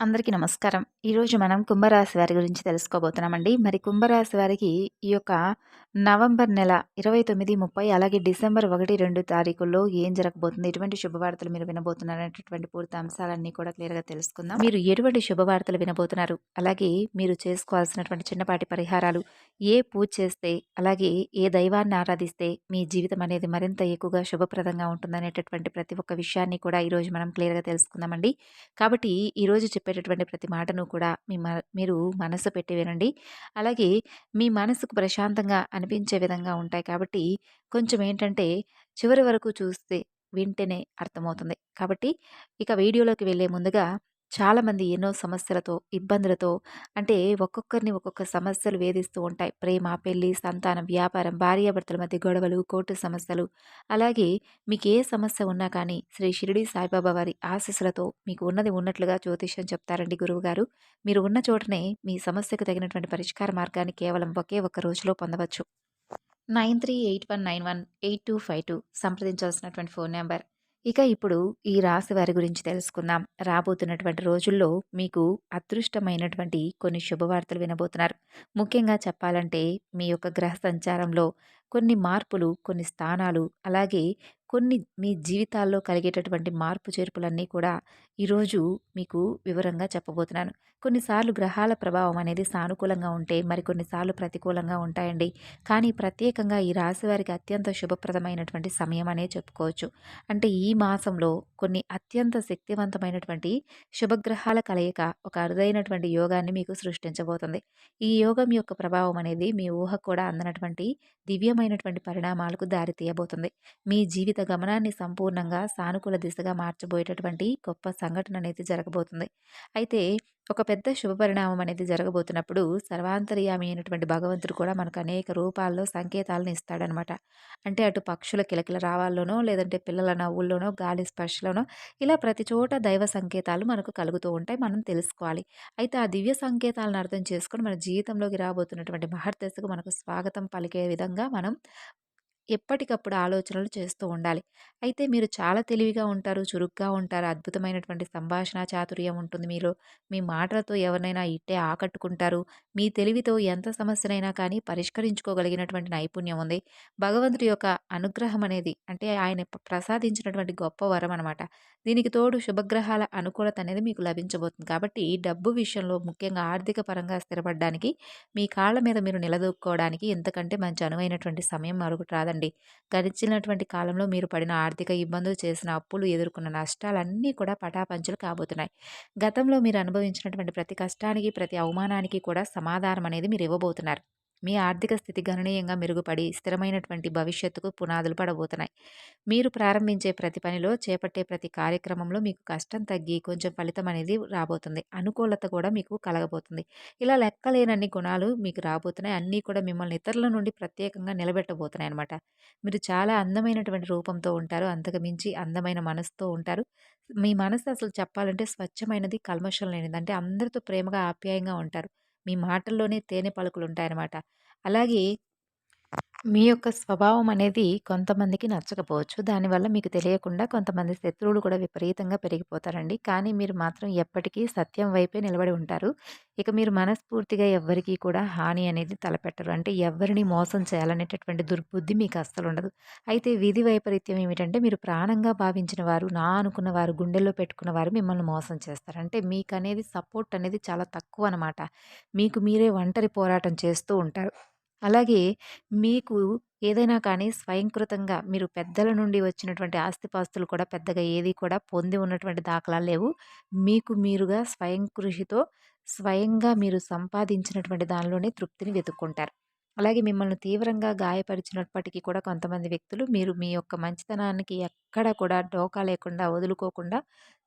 అందరికీ నమస్కారం. ఈరోజు మనం కుంభరాశి వారి గురించి తెలుసుకోబోతున్నామండి. మరి కుంభరాశి వారికి ఈ యొక్క నవంబర్ నెల 29, 30 అలాగే డిసెంబర్ 1, 2 తారీఖుల్లో ఏం జరగబోతుంది? ఎటువంటి శుభవార్తలు మీరు వినబోతున్నారనేటటువంటి పూర్తి అంశాలన్నీ కూడా క్లియర్‌గా తెలుసుకుందాం. మీరు ఎటువంటి శుభవార్తలు వినబోతున్నారు? అలాగే మీరు చేసుకోవాల్సినటువంటి చిన్నపాటి పరిహారాలు, ఏ పూజ చేస్తే, అలాగే ఏ దైవాన్ని ఆరాధిస్తే మీ జీవితం అనేది మరింత ఎక్కువగా శుభప్రదంగా ఉంటుందనేటటువంటి ప్రతి ఒక్క విషయాన్ని కూడా ఈరోజు మనం క్లియర్‌గా తెలుసుకుందామండి. కాబట్టి ఈరోజు చెప్పేటటువంటి ప్రతి మాటను కూడా మీ మీరు మనసు పెట్టి వినండి. అలాగే మీ మనసుకు ప్రశాంతంగా అనిపించే విధంగా ఉంటాయి కాబట్టి కొంచెం ఏంటంటే చివరి వరకు చూస్తే వింటేనే అర్థమవుతుంది. కాబట్టి ఇక వీడియోలోకి వెళ్ళే ముందుగా చాలామంది ఎన్నో సమస్యలతో, ఇబ్బందులతో అంటే ఒక్కొక్కరిని ఒక్కొక్క సమస్యలు వేధిస్తూ ఉంటాయి. ప్రేమ, పెళ్ళి, సంతానం, వ్యాపారం, భార్యాభర్తల మధ్య గొడవలు, కోర్టు సమస్యలు అలాగే మీకు ఏ సమస్య ఉన్నా కానీ శ్రీ షిరిడి సాయిబాబా వారి ఆశీస్సులతో మీకు ఉన్నది ఉన్నట్లుగా జ్యోతిష్యం చెప్తారండి గురువుగారు. మీరు ఉన్న చోటనే మీ సమస్యకు తగినటువంటి పరిష్కార మార్గాన్ని కేవలం ఒకే ఒక్క రోజులో పొందవచ్చు. 9381918252 సంప్రదించాల్సినటువంటి ఫోన్ నెంబర్ ఇక ఇప్పుడు ఈ రాశి వారి గురించి తెలుసుకుందాం. రాబోతున్నటువంటి రోజుల్లో మీకు అదృష్టమైనటువంటి కొన్ని శుభవార్తలు వినబోతున్నారు. ముఖ్యంగా చెప్పాలంటే మీ యొక్క గ్రహ సంచారంలో కొన్ని మార్పులు, కొన్ని స్థానాలు అలాగే కొన్ని మీ జీవితాల్లో కలిగేటటువంటి మార్పు చేర్పులన్నీ కూడా ఈరోజు మీకు వివరంగా చెప్పబోతున్నాను. కొన్నిసార్లు గ్రహాల ప్రభావం అనేది సానుకూలంగా ఉంటే మరికొన్నిసార్లు ప్రతికూలంగా ఉంటాయండి. కానీ ప్రత్యేకంగా ఈ రాశి వారికి అత్యంత శుభప్రదమైనటువంటి సమయం అనే చెప్పుకోవచ్చు. అంటే ఈ మాసంలో కొన్ని అత్యంత శక్తివంతమైనటువంటి శుభగ్రహాల కలయిక ఒక అరుదైనటువంటి యోగాన్ని మీకు సృష్టించబోతుంది. ఈ యోగం యొక్క ప్రభావం అనేది మీ ఊహ కూడా అందనటువంటి దివ్యమైనటువంటి పరిణామాలకు దారితీయబోతుంది మీ జీవిత గమనాన్ని సంపూర్ణంగా సానుకూల దిశగా మార్చబోయేటటువంటి గొప్ప సంఘటన అనేది జరగబోతుంది. అయితే ఒక పెద్ద శుభపరిణామం అనేది జరగబోతున్నప్పుడు సర్వాంతర్యామి అయినటువంటి భగవంతుడు కూడా మనకు అనేక రూపాల్లో సంకేతాలను ఇస్తాడనమాట. అంటే అటు పక్షుల కిలకిల రావాల్లోనో, లేదంటే పిల్లల నవ్వుల్లోనో, గాలి స్పర్శలోనో ఇలా ప్రతి చోట దైవ సంకేతాలు మనకు కలుగుతూ ఉంటాయి. మనం తెలుసుకోవాలి. అయితే ఆ దివ్య సంకేతాలను అర్థం చేసుకొని మన జీవితంలోకి రాబోతున్నటువంటి మహర్దశకు మనకు స్వాగతం పలికే విధంగా మనం ఎప్పటికప్పుడు ఆలోచనలు చేస్తూ ఉండాలి. అయితే మీరు చాలా తెలివిగా ఉంటారు, చురుగ్గా ఉంటారు, అద్భుతమైనటువంటి సంభాషణ చాతుర్యం ఉంటుంది మీలో. మీ మాటలతో ఎవరినైనా ఇట్టే ఆకట్టుకుంటారు. మీ తెలివితో ఎంత సమస్యనైనా కానీ పరిష్కరించుకోగలిగినటువంటి నైపుణ్యం ఉంది. భగవంతుడి యొక్క అనుగ్రహం అనేది అంటే ఆయన ప్రసాదించినటువంటి గొప్ప వరం అనమాట. దీనికి తోడు శుభగ్రహాల అనుకూలత అనేది మీకు లభించబోతుంది. కాబట్టి డబ్బు విషయంలో ముఖ్యంగా ఆర్థిక పరంగా స్థిరపడడానికి, మీ కాళ్ళ మీద మీరు నిలదొక్కుకోవడానికి ఎంతకంటే మంచి అనువైనటువంటి సమయం మరొకటి రాదండి. గడిచినటువంటి కాలంలో మీరు పడిన ఆర్థిక ఇబ్బందులు, చేసిన అప్పులు, ఎదుర్కొన్న నష్టాలన్నీ కూడా పటాపంచులు కాబోతున్నాయి. గతంలో మీరు అనుభవించినటువంటి ప్రతి కష్టానికి, ప్రతి అవమానానికి కూడా సమాధానం అనేది మీరు ఇవ్వబోతున్నారు. మీ ఆర్థిక స్థితి గణనీయంగా మెరుగుపడి స్థిరమైనటువంటి భవిష్యత్తుకు పునాదులు పడబోతున్నాయి. మీరు ప్రారంభించే ప్రతి పనిలో, చేపట్టే ప్రతి కార్యక్రమంలో మీకు కష్టం తగ్గి కొంచెం ఫలితం అనేది రాబోతుంది. అనుకూలత కూడా మీకు కలగబోతుంది. ఇలా లెక్కలేనన్ని గుణాలు మీకు రాబోతున్నాయి. అన్నీ కూడా మిమ్మల్ని ఇతరుల నుండి ప్రత్యేకంగా నిలబెట్టబోతున్నాయి అనమాట. మీరు చాలా అందమైనటువంటి రూపంతో ఉంటారు. అంతకు మించి అందమైన మనసుతో ఉంటారు. మీ మనసు అసలు చెప్పాలంటే స్వచ్ఛమైనది, కల్మషం లేనిది. అంటే అందరితో ప్రేమగా, ఆప్యాయంగా ఉంటారు. మీ మాటల్లోనే తేనె పలుకులుంటాయనమాట. అలాగే మీ యొక్క స్వభావం అనేది కొంతమందికి నచ్చకపోవచ్చు. దానివల్ల మీకు తెలియకుండా కొంతమంది శత్రువులు కూడా విపరీతంగా పెరిగిపోతారండి. కానీ మీరు మాత్రం ఎప్పటికీ సత్యం వైపే నిలబడి ఉంటారు. ఇక మీరు మనస్ఫూర్తిగా ఎవ్వరికీ కూడా హాని అనేది తలపెట్టరు. అంటే ఎవరిని మోసం చేయాలనేటటువంటి దుర్బుద్ధి మీకు అస్సలుండదు. అయితే విధి వైపరీత్యం ఏమిటంటే మీరు ప్రాణంగా భావించిన వారు, నా అనుకున్న వారు, గుండెల్లో పెట్టుకున్న వారు మిమ్మల్ని మోసం చేస్తారు. అంటే అనేది సపోర్ట్ అనేది చాలా తక్కువ అనమాట మీకు మీరే ఒంటరి పోరాటం చేస్తూ ఉంటారు. అలాగే మీకు ఏదైనా కానీ స్వయంకృతంగా మీరు పెద్దల నుండి వచ్చినటువంటి ఆస్తిపాస్తులు కూడా పెద్దగా ఏది కూడా పొంది ఉన్నటువంటి దాఖలాలు లేవు. మీకు మీరుగా స్వయం కృషితో స్వయంగా మీరు సంపాదించినటువంటి దానిలోనే తృప్తిని వెతుక్కుంటారు. అలాగే మిమ్మల్ని తీవ్రంగా గాయపరిచినప్పటికీ కూడా కొంతమంది వ్యక్తులు మీరు మీ యొక్క మంచితనానికి ఎక్కడ కూడా డోకా లేకుండా, వదులుకోకుండా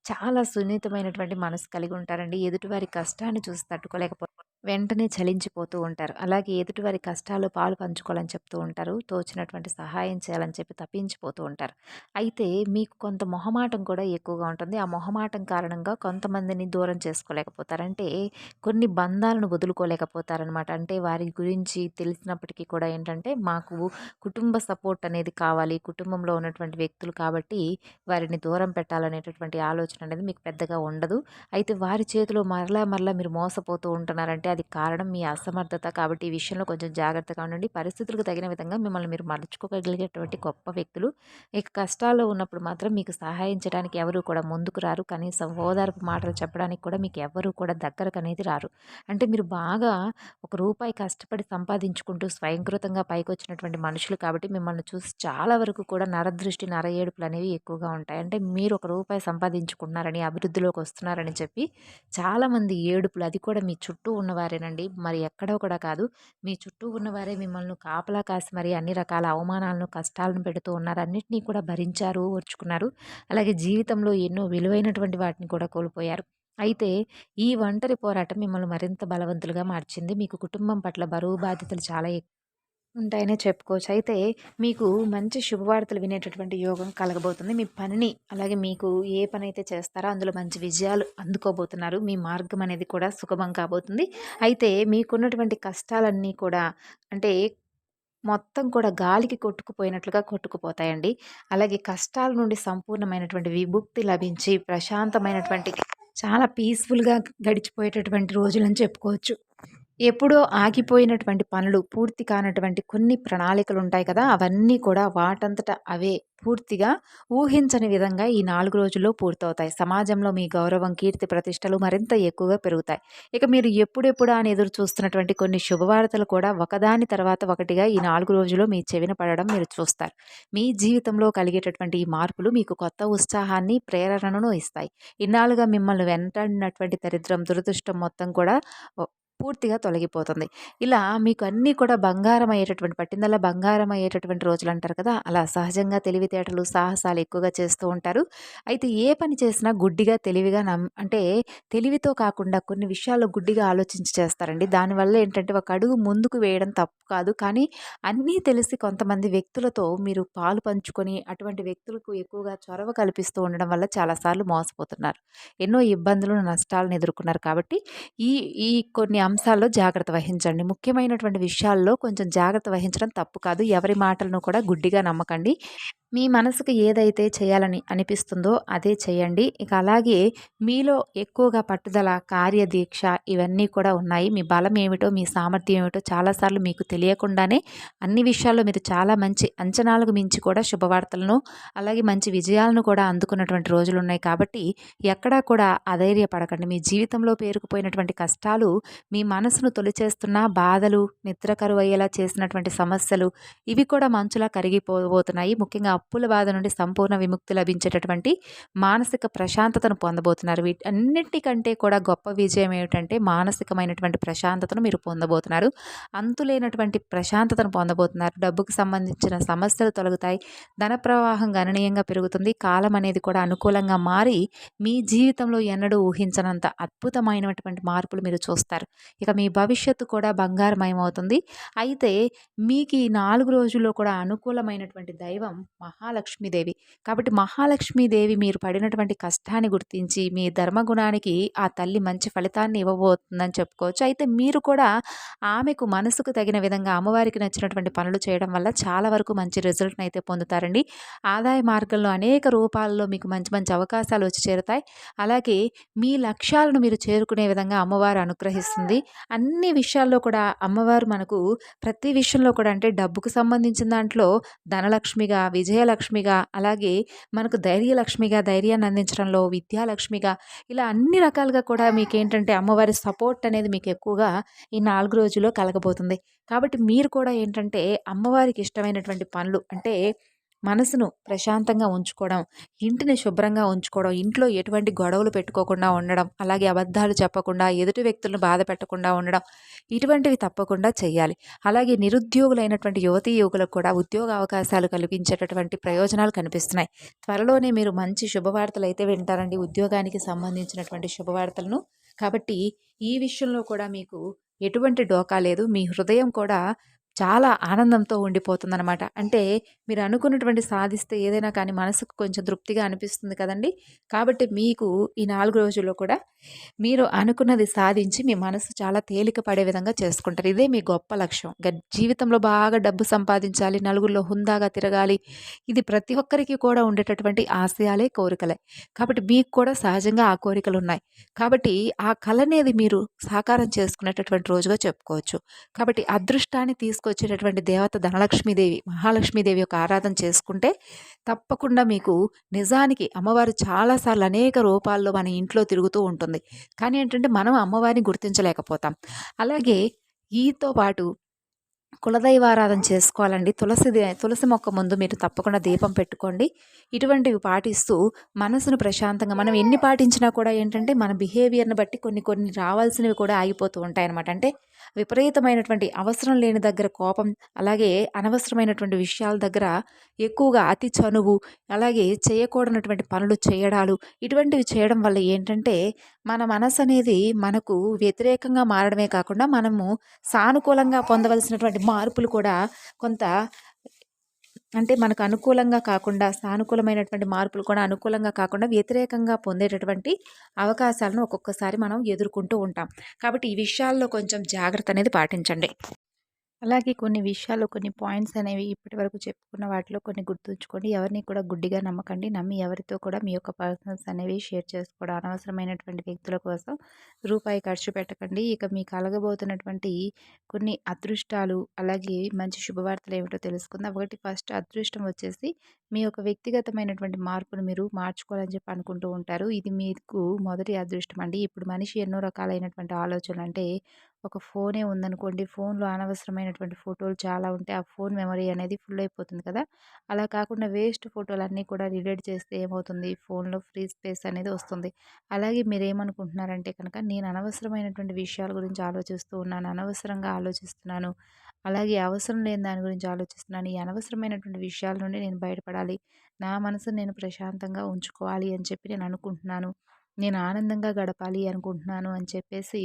చాలా సున్నితమైనటువంటి మనసు కలిగి ఉంటారండి. ఎదుటివారి కష్టాన్ని చూసి తట్టుకోలేకపోతే వెంటనే చలించిపోతూ ఉంటారు. అలాగే ఎదుటివారి కష్టాలు పాలు పంచుకోవాలని చెప్తూ ఉంటారు. తోచినటువంటి సహాయం చేయాలని చెప్పి తప్పించిపోతూ ఉంటారు. అయితే మీకు కొంత మొహమాటం కూడా ఎక్కువగా ఉంటుంది. ఆ మొహమాటం కారణంగా కొంతమందిని దూరం చేసుకోలేకపోతారంటే కొన్ని బంధాలను వదులుకోలేకపోతారనమాట. అంటే వారి గురించి తెలిసినప్పటికీ కూడా ఏంటంటే మాకు కుటుంబ సపోర్ట్ అనేది కావాలి. కుటుంబంలో ఉన్నటువంటి వ్యక్తులు కాబట్టి వారిని దూరం పెట్టాలనేటటువంటి ఆలోచన అనేది మీకు పెద్దగా ఉండదు. అయితే వారి చేతిలో మరలా మరలా మీరు మోసపోతూ ఉంటున్నారంటే అది కారణం మీ అసమర్థత. కాబట్టి ఈ విషయంలో కొంచెం జాగ్రత్తగా ఉండండి. పరిస్థితులకు తగిన విధంగా మిమ్మల్ని మీరు మలుచుకోగలిగేటువంటి గొప్ప వ్యక్తులు. ఇక కష్టాల్లో ఉన్నప్పుడు మాత్రం మీకు సహాయం చేయడానికి ఎవరు కూడా ముందుకు రారు. కనీసం ఓదార్పు మాటలు చెప్పడానికి కూడా మీకు ఎవ్వరు కూడా దగ్గరకు అనేది రారు. అంటే మీరు బాగా ఒక రూపాయి కష్టపడి సంపాదించుకుంటూ స్వయంకృతంగా పైకొచ్చినటువంటి మనుషులు కాబట్టి మిమ్మల్ని చూసి చాలా వరకు కూడా నరదృష్టి, నర ఏడుపులు అనేవి ఎక్కువగా ఉంటాయి. అంటే మీరు ఒక రూపాయి సంపాదించుకుంటున్నారని, అభివృద్ధిలోకి వస్తున్నారని చెప్పి చాలామంది ఏడుపులు అది కూడా మీ చుట్టూ ఉన్న ఉన్నవారేనండి. మరి ఎక్కడో కూడా కాదు. మీ చుట్టూ ఉన్నవారే మిమ్మల్ని కాపలా కాసి మరి అన్ని రకాల అవమానాలను, కష్టాలను పెడుతూ ఉన్నారు. అన్నింటినీ కూడా భరించారు, ఓర్చుకున్నారు. అలాగే జీవితంలో ఎన్నో విలువైనటువంటి వాటిని కూడా కోల్పోయారు. అయితే ఈ ఒంటరి పోరాటం మిమ్మల్ని మరింత బలవంతులుగా మార్చింది. మీకు కుటుంబం పట్ల బరువు బాధ్యతలు చాలా ఎక్కువ ఉంటాయనే చెప్పుకోవచ్చు. అయితే మీకు మంచి శుభవార్తలు వినేటటువంటి యోగం కలగబోతుంది. మీ పనిని అలాగే మీకు ఏ పని అయితే చేస్తారో అందులో మంచి విజయాలు అందుకోబోతున్నారు. మీ మార్గం అనేది కూడా సుఖమం కాబోతుంది. అయితే మీకున్నటువంటి కష్టాలన్నీ కూడా అంటే మొత్తం కూడా గాలికి కొట్టుకుపోయినట్లుగా కొట్టుకుపోతాయండి. అలాగే కష్టాల నుండి సంపూర్ణమైనటువంటి విముక్తి లభించి ప్రశాంతమైనటువంటి చాలా పీస్‌ఫుల్‌గా గడిచిపోయేటటువంటి రోజులని చెప్పుకోవచ్చు. ఎప్పుడో ఆగిపోయినటువంటి పనులు, పూర్తి కానటువంటి కొన్ని ప్రణాళికలు ఉంటాయి కదా! అవన్నీ కూడా వాటంతట అవే పూర్తిగా ఊహించని విధంగా ఈ నాలుగు రోజుల్లో పూర్తవుతాయి. సమాజంలో మీ గౌరవం, కీర్తి ప్రతిష్టలు మరింత ఎక్కువగా పెరుగుతాయి. ఇక మీరు ఎప్పుడెప్పుడా అని ఎదురు చూస్తున్నటువంటి కొన్ని శుభవార్తలు కూడా ఒకదాని తర్వాత ఒకటిగా ఈ నాలుగు రోజుల్లో మీ చెవిన పడడం మీరు చూస్తారు. మీ జీవితంలో కలిగేటటువంటి ఈ మార్పులు మీకు కొత్త ఉత్సాహాన్ని, ప్రేరణను ఇస్తాయి. ఇన్నాళ్ళుగా మిమ్మల్ని వెంటాడినటువంటి దరిద్రం, దురదృష్టం మొత్తం కూడా పూర్తిగా తొలగిపోతుంది. ఇలా మీకు అన్నీ కూడా బంగారం అయ్యేటటువంటి పట్టిందల్లా బంగారం అయ్యేటటువంటి రోజులు అంటారు కదా! అలా సహజంగా తెలివితేటలు, సాహసాలు ఎక్కువగా చేస్తూ ఉంటారు. అయితే ఏ పని చేసినా గుడ్డిగా, తెలివిగా నమ్ అంటే తెలివితో కాకుండా కొన్ని విషయాల్లో గుడ్డిగా ఆలోచించి చేస్తారండి. దానివల్ల ఏంటంటే ఒక అడుగు ముందుకు వేయడం తప్పు కాదు. కానీ అన్నీ తెలిసి కొంతమంది వ్యక్తులతో మీరు పాలు పంచుకొని అటువంటి వ్యక్తులకు ఎక్కువగా చొరవ కల్పిస్తూ ఉండడం వల్ల చాలా సార్లు మోసపోతున్నారు. ఎన్నో ఇబ్బందులను, నష్టాలను ఎదుర్కొన్నారు కాబట్టి ఈ ఈ కొన్ని అంశాల్లో జాగ్రత్త వహించండి. ముఖ్యమైనటువంటి విషయాల్లో కొంచెం జాగ్రత్త వహించడం తప్పు కాదు. ఎవరి మాటలను కూడా గుడ్డిగా నమ్మకండి. మీ మనసుకు ఏదైతే చేయాలని అనిపిస్తుందో అదే చేయండి. ఇక అలాగే మీలో ఎక్కువగా పట్టుదల, కార్యదీక్ష ఇవన్నీ కూడా ఉన్నాయి. మీ బలం ఏమిటో, మీ సామర్థ్యం ఏమిటో చాలా సార్లు మీకు తెలియకుండానే అన్ని విషయాల్లో మీరు చాలా మంచి అంచనాలకు మించి కూడా శుభవార్తలను, అలాగే మంచి విజయాలను కూడా అందుకున్నటువంటి రోజులు ఉన్నాయి కాబట్టి ఎక్కడా కూడా అధైర్యపడకండి. మీ జీవితంలో పేరుకుపోయినటువంటి కష్టాలు మీ మనసును తొలిచేస్తున్న బాధలు, నిద్ర కరువయ్యేలా చేసినటువంటి సమస్యలు ఇవి కూడా మంచులా కరిగిపోబోతున్నాయి. ముఖ్యంగా అప్పుల బాధ నుండి సంపూర్ణ విముక్తి లభించేటటువంటి మానసిక ప్రశాంతతను పొందబోతున్నారు. వీటన్నిటికంటే కూడా గొప్ప విజయం ఏమిటంటే మానసికమైనటువంటి ప్రశాంతతను మీరు పొందబోతున్నారు. అంతులేనటువంటి ప్రశాంతతను పొందబోతున్నారు. డబ్బుకు సంబంధించిన సమస్యలు తొలగుతాయి. ధన ప్రవాహం గణనీయంగా పెరుగుతుంది. కాలం అనేది కూడా అనుకూలంగా మారి మీ జీవితంలో ఎన్నడూ ఊహించనంత అద్భుతమైనటువంటి మార్పులు మీరు చూస్తారు. ఇక మీ భవిష్యత్తు కూడా బంగారమయమవుతుంది. అయితే మీకు ఈ నాలుగు రోజుల్లో కూడా అనుకూలమైనటువంటి దైవం మహాలక్ష్మీదేవి. కాబట్టి మహాలక్ష్మీదేవి మీరు పడినటువంటి కష్టాన్ని గుర్తించి మీ ధర్మగుణానికి ఆ తల్లి మంచి ఫలితాన్ని ఇవ్వబోతుందని చెప్పుకోవచ్చు. అయితే మీరు కూడా ఆమెకు మనసుకు తగిన విధంగా అమ్మవారికి నచ్చినటువంటి పనులు చేయడం వల్ల చాలా వరకు మంచి రిజల్ట్‌ని అయితే పొందుతారండి. ఆదాయ మార్గంలో అనేక రూపాల్లో మీకు మంచి మంచి అవకాశాలు వచ్చి చేరుతాయి. అలాగే మీ లక్ష్యాలను మీరు చేరుకునే విధంగా అమ్మవారు అనుగ్రహిస్తుంది. అన్ని విషయాల్లో కూడా అమ్మవారు మనకు ప్రతి విషయంలో కూడా అంటే డబ్బుకు సంబంధించిన దాంట్లో ధనలక్ష్మిగా, విజయలక్ష్మిగా అలాగే మనకు ధైర్యలక్ష్మిగా, ధైర్యాన్ని అందించడంలో విద్యాలక్ష్మిగా ఇలా అన్ని రకాలుగా కూడా మీకు ఏంటంటే అమ్మవారి సపోర్ట్ అనేది మీకు ఎక్కువగా ఈ నాలుగు రోజుల్లో కలగబోతుంది. కాబట్టి మీరు కూడా ఏంటంటే అమ్మవారికి ఇష్టమైనటువంటి పనులు అంటే మనసును ప్రశాంతంగా ఉంచుకోవడం, ఇంటిని శుభ్రంగా ఉంచుకోవడం, ఇంట్లో ఎటువంటి గొడవలు పెట్టుకోకుండా ఉండడం, అలాగే అబద్ధాలు చెప్పకుండా, ఎదుటి వ్యక్తులను బాధ పెట్టకుండా ఉండడం, ఇటువంటివి తప్పకుండా చేయాలి. అలాగే నిరుద్యోగులైనటువంటి యువతీ యువకులకు కూడా ఉద్యోగ అవకాశాలు కల్పించేటటువంటి ప్రయోజనాలు కనిపిస్తున్నాయి. త్వరలోనే మీరు మంచి శుభవార్తలు అయితే వింటారండి. ఉద్యోగానికి సంబంధించినటువంటి శుభవార్తలను. కాబట్టి ఈ విషయంలో కూడా మీకు ఎటువంటి డోకా లేదు. మీ హృదయం కూడా చాలా ఆనందంతో ఉండిపోతుందనమాట. అంటే మీరు అనుకున్నటువంటి సాధిస్తే ఏదైనా కానీ మనసుకు కొంచెం తృప్తిగా అనిపిస్తుంది కదండీ! కాబట్టి మీకు ఈ నాలుగు రోజుల్లో కూడా మీరు అనుకున్నది సాధించి మీ మనసు చాలా తేలిక పడే విధంగా చేసుకుంటారు. ఇదే మీ గొప్ప లక్ష్యం. గ జీవితంలో బాగా డబ్బు సంపాదించాలి, నలుగురిలో హుందాగా తిరగాలి. ఇది ప్రతి ఒక్కరికి కూడా ఉండేటటువంటి ఆశయాలే, కోరికలే. కాబట్టి మీకు కూడా సహజంగా ఆ కోరికలు ఉన్నాయి కాబట్టి ఆ కళ అనేది మీరు సాకారం చేసుకునేటటువంటి రోజుగా చెప్పుకోవచ్చు. కాబట్టి అదృష్టాన్ని తీసుకొచ్చేటటువంటి దేవత ధనలక్ష్మీదేవి, మహాలక్ష్మీదేవి యొక్క ఆరాధన చేసుకుంటే తప్పకుండా మీకు నిజానికి అమ్మవారు చాలాసార్లు అనేక రూపాల్లో మన ఇంట్లో తిరుగుతూ ఉంటుంది. కానీ ఏంటంటే మనం అమ్మవారిని గుర్తించలేకపోతాం. అలాగే ఈతో పాటు కులదైవారాధన చేసుకోవాలండి. తులసి దే తులసి మొక్క ముందు మీరు తప్పకుండా దీపం పెట్టుకోండి. ఇటువంటివి పాటిస్తూ మనసును ప్రశాంతంగా మనం ఎన్ని పాటించినా కూడా ఏంటంటే మన బిహేవియర్‌ని బట్టి కొన్ని కొన్ని రావాల్సినవి కూడా ఆగిపోతూ ఉంటాయన్నమాట. అంటే విపరీతమైనటువంటి అవసరం లేని దగ్గర కోపం, అలాగే అనవసరమైనటువంటి విషయాల దగ్గర ఎక్కువగా అతి చనువు, అలాగే చేయకూడనటువంటి పనులు చేయడాలు, ఇటువంటివి చేయడం వల్ల ఏంటంటే మన మనసు అనేది మనకు వ్యతిరేకంగా మారడమే కాకుండా మనము సానుకూలంగా పొందవలసినటువంటి మార్పులు కూడా కొంత అంటే మనకు అనుకూలంగా కాకుండా సానుకూలమైనటువంటి మార్పులు కూడా అనుకూలంగా కాకుండా వ్యతిరేకంగా పొందేటటువంటి అవకాశాలను ఒక్కొక్కసారి మనం ఎదుర్కొంటూ ఉంటాం. కాబట్టి ఈ విషయాల్లో కొంచెం జాగ్రత్త అనేది పాటించండి. అలాగే కొన్ని విషయాలు, కొన్ని పాయింట్స్ అనేవి ఇప్పటివరకు చెప్పుకున్న వాటిలో కొన్ని గుర్తుంచుకోండి. ఎవరిని కూడా గుడ్డిగా నమ్మకండి. నమ్మి ఎవరితో కూడా మీ యొక్క పర్సనల్స్ అనేవి షేర్ చేసుకోవడం అనవసరమైనటువంటి వ్యక్తుల కోసం రూపాయి ఖర్చు పెట్టకండి. ఇక మీకు కలగబోతున్నటువంటి కొన్ని అదృష్టాలు, అలాగే మంచి శుభవార్తలు ఏమిటో తెలుసుకుందాం. ఒకటి ఫస్ట్ అదృష్టం వచ్చేసి మీ యొక్క వ్యక్తిగతమైనటువంటి మార్పును మీరు మార్చుకోవాలని చెప్పి అనుకుంటూ ఉంటారు. ఇది మీకు మొదటి అదృష్టం అండి. ఇప్పుడు మనిషి ఎన్నో రకాలైనటువంటి ఆలోచనలు అంటే ఒక ఫోనే ఉందనుకోండి ఫోన్లో అనవసరమైనటువంటి ఫోటోలు చాలా ఉంటే ఆ ఫోన్ మెమరీ అనేది ఫుల్ అయిపోతుంది కదా! అలా కాకుండా వేస్ట్ ఫోటోలన్నీ కూడా డిలీట్ చేస్తే ఏమవుతుంది? ఫోన్లో ఫ్రీ స్పేస్ అనేది వస్తుంది. అలాగే మీరు ఏమనుకుంటున్నారంటే కనుక నేను అనవసరమైనటువంటి విషయాల గురించి ఆలోచిస్తూ ఉన్నాను అనవసరంగా ఆలోచిస్తున్నాను అలాగే అవసరం లేని దాని గురించి ఆలోచిస్తున్నాను ఈ అనవసరమైనటువంటి విషయాల నుండి నేను బయటపడాలి నా మనసును నేను ప్రశాంతంగా ఉంచుకోవాలి అని చెప్పి నేను అనుకుంటున్నాను నేను ఆనందంగా గడపాలి అనుకుంటున్నాను అని చెప్పేసి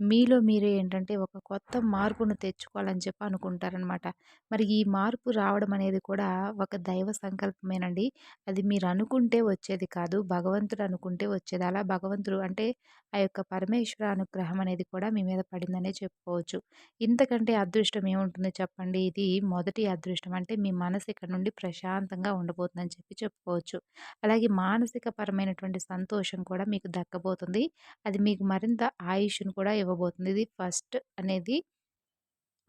మీలో మీరే ఏంటంటే ఒక కొత్త మార్పును తెచ్చుకోవాలని చెప్పి అనుకుంటారనమాట. మరి ఈ మార్పు రావడం అనేది కూడా ఒక దైవ సంకల్పమేనండి. అది మీరు అనుకుంటే వచ్చేది కాదు భగవంతుడు అనుకుంటే వచ్చేది. అలా భగవంతుడు అంటే ఆ యొక్క పరమేశ్వర అనుగ్రహం అనేది కూడా మీ మీద పడిందనే చెప్పుకోవచ్చు. ఇంతకంటే అదృష్టం ఏముంటుంది చెప్పండి? ఇది మొదటి అదృష్టం. అంటే మీ మనసు ఇక్కడ నుండి ప్రశాంతంగా ఉండబోతుందని చెప్పి చెప్పుకోవచ్చు. అలాగే మానసిక పరమైనటువంటి సంతోషం కూడా మీకు దక్కబోతుంది. అది మీకు మరింత ఆయుష్ను కూడా ఇవ్వబోతుంది. ఇది ఫస్ట్ అనేది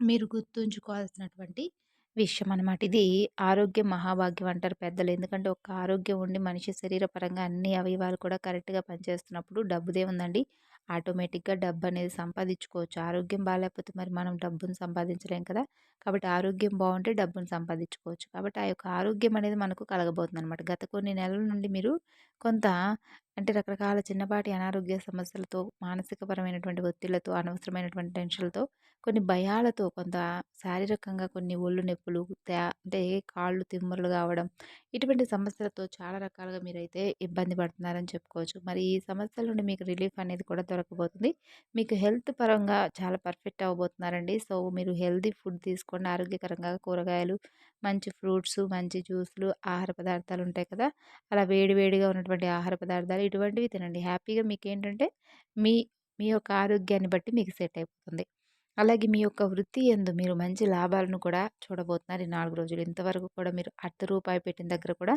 మీరు గుర్తుంచుకోవాల్సినటువంటి విషయం అనమాట ఇది ఆరోగ్యం మహాభాగ్యం అంటారు పెద్దలు. ఎందుకంటే ఒక ఆరోగ్యం ఉండి మనిషి శరీర పరంగా అన్ని అవయవాలు కూడా కరెక్ట్గా పనిచేస్తున్నప్పుడు డబ్బుదే ఉందండి. ఆటోమేటిక్గా డబ్బు అనేది సంపాదించుకోవచ్చు. ఆరోగ్యం బాగాలేకపోతే మరి మనం డబ్బును సంపాదించలేం కదా! కాబట్టి ఆరోగ్యం బాగుంటే డబ్బును సంపాదించుకోవచ్చు. కాబట్టి ఆ యొక్క ఆరోగ్యం అనేది మనకు కలగబోతుంది అనమాట గత కొన్ని నెలల నుండి మీరు కొంత అంటే రకరకాల చిన్నపాటి అనారోగ్య సమస్యలతో మానసికపరమైనటువంటి ఒత్తిళ్ళతో అనవసరమైనటువంటి టెన్షన్లతో కొన్ని భయాలతో కొంత శారీరకంగా కొన్ని ఒళ్ళు నొప్పులు అంటే కాళ్ళు తిమ్మరలు కావడం ఇటువంటి సమస్యలతో చాలా రకాలుగా మీరైతే ఇబ్బంది పడుతున్నారని చెప్పుకోవచ్చు. మరి ఈ సమస్యల నుండి మీకు రిలీఫ్ అనేది కూడా దొరకబోతుంది. మీకు హెల్త్ పరంగా చాలా పర్ఫెక్ట్ అవ్వబోతున్నారండి. సో మీరు హెల్తీ ఫుడ్ తీసుకోండి. ఆరోగ్యకరంగా కూరగాయలు మంచి ఫ్రూట్స్ మంచి జ్యూస్లు ఆహార పదార్థాలు ఉంటాయి కదా! అలా వేడివేడిగా ఉన్నటువంటి ఆహార పదార్థాలు ఇటువంటివి తినండి. హ్యాపీగా మీకు ఏంటంటే మీ మీ యొక్క ఆరోగ్యాన్ని బట్టి మీకు సెట్ అయిపోతుంది. అలాగే మీ యొక్క వృత్తి ఎందు మీరు మంచి లాభాలను కూడా చూడబోతున్నారు ఈ నాలుగు రోజులు. ఇంతవరకు కూడా మీరు అర్ధ రూపాయి పెట్టిన దగ్గర కూడా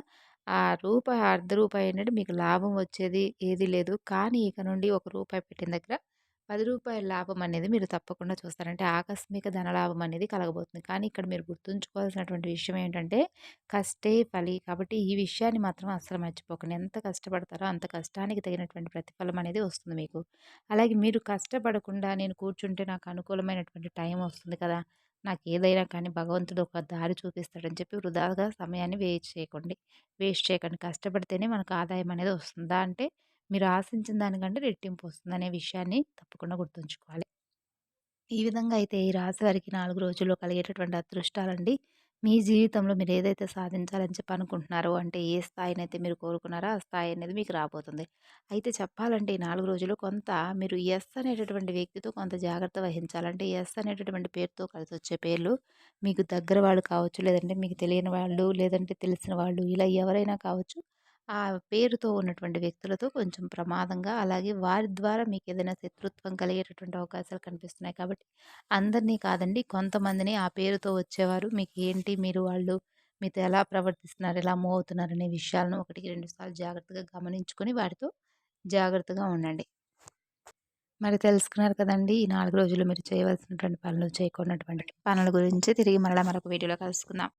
ఆ రూపాయి అర్ధ రూపాయి అనేది మీకు లాభం వచ్చేది ఏది లేదు. కానీ ఇక నుండి ఒక రూపాయి పెట్టిన దగ్గర పది రూపాయల లాభం అనేది మీరు తప్పకుండా చూస్తారంటే ఆకస్మిక ధనలాభం అనేది కలగబోతుంది. కానీ ఇక్కడ మీరు గుర్తుంచుకోవాల్సినటువంటి విషయం ఏంటంటే కష్టే ఫలి. కాబట్టి ఈ విషయాన్ని మాత్రం అస్సలు మర్చిపోకండి. ఎంత కష్టపడతారో అంత కష్టానికి తగినటువంటి ప్రతిఫలం అనేది వస్తుంది మీకు. అలాగే మీరు కష్టపడకుండా నేను కూర్చుంటే నాకు అనుకూలమైనటువంటి టైం వస్తుంది కదా! నాకు ఏదైనా కానీ భగవంతుడు ఒక దారి చూపిస్తాడని చెప్పి వృధాగా సమయాన్ని వేస్ట్ చేయకండి. వేస్ట్ చేయకండి. కష్టపడితేనే మనకు ఆదాయం అనేది వస్తుందా. అంటే మీరు ఆశించిన దానికంటే రెట్టింపు వస్తుందనే విషయాన్ని తప్పకుండా గుర్తుంచుకోవాలి ఈ విధంగా అయితే ఈ రాశి వారికి నాలుగు రోజుల్లో కలిగేటటువంటి అదృష్టాలండి మీ జీవితంలో మీరు ఏదైతే సాధించాలని చెప్పి అనుకుంటున్నారో అంటే ఏ స్థాయినైతే మీరు కోరుకున్నారో ఆ స్థాయి అనేది మీకు రాబోతుంది. అయితే చెప్పాలంటే ఈ నాలుగు రోజులు కొంత మీరు ఎస్ అనేటటువంటి వ్యక్తితో కొంత జాగ్రత్త వహించాలంటే ఎస్ అనేటటువంటి పేరుతో కలిసి వచ్చే పేర్లు మీకు దగ్గర వాళ్ళు కావచ్చు, లేదంటే మీకు తెలియని వాళ్ళు, లేదంటే తెలిసిన వాళ్ళు ఇలా ఎవరైనా కావచ్చు. ఆ పేరుతో ఉన్నటువంటి వ్యక్తులతో కొంచెం ప్రమాదంగా అలాగే వారి ద్వారా మీకు ఏదైనా శత్రుత్వం కలిగేటటువంటి అవకాశాలు కనిపిస్తున్నాయి. కాబట్టి అందరినీ కాదండి కొంతమందిని ఆ పేరుతో వచ్చేవారు మీకు ఏంటి మీరు వాళ్ళు మీతో ఎలా ప్రవర్తిస్తున్నారు, ఎలా మూవ్ అవుతున్నారు అనే విషయాలను ఒకటికి రెండు సార్లు జాగ్రత్తగా గమనించుకొని వారితో జాగ్రత్తగా ఉండండి. మరి తెలుసుకున్నారు కదండి ఈ నాలుగు రోజులు మీరు చేయవలసినటువంటి పనులు, చేయకున్నటువంటి పనుల గురించి తిరిగి మరలా మరొక వీడియోలో కలుసుకుందాం.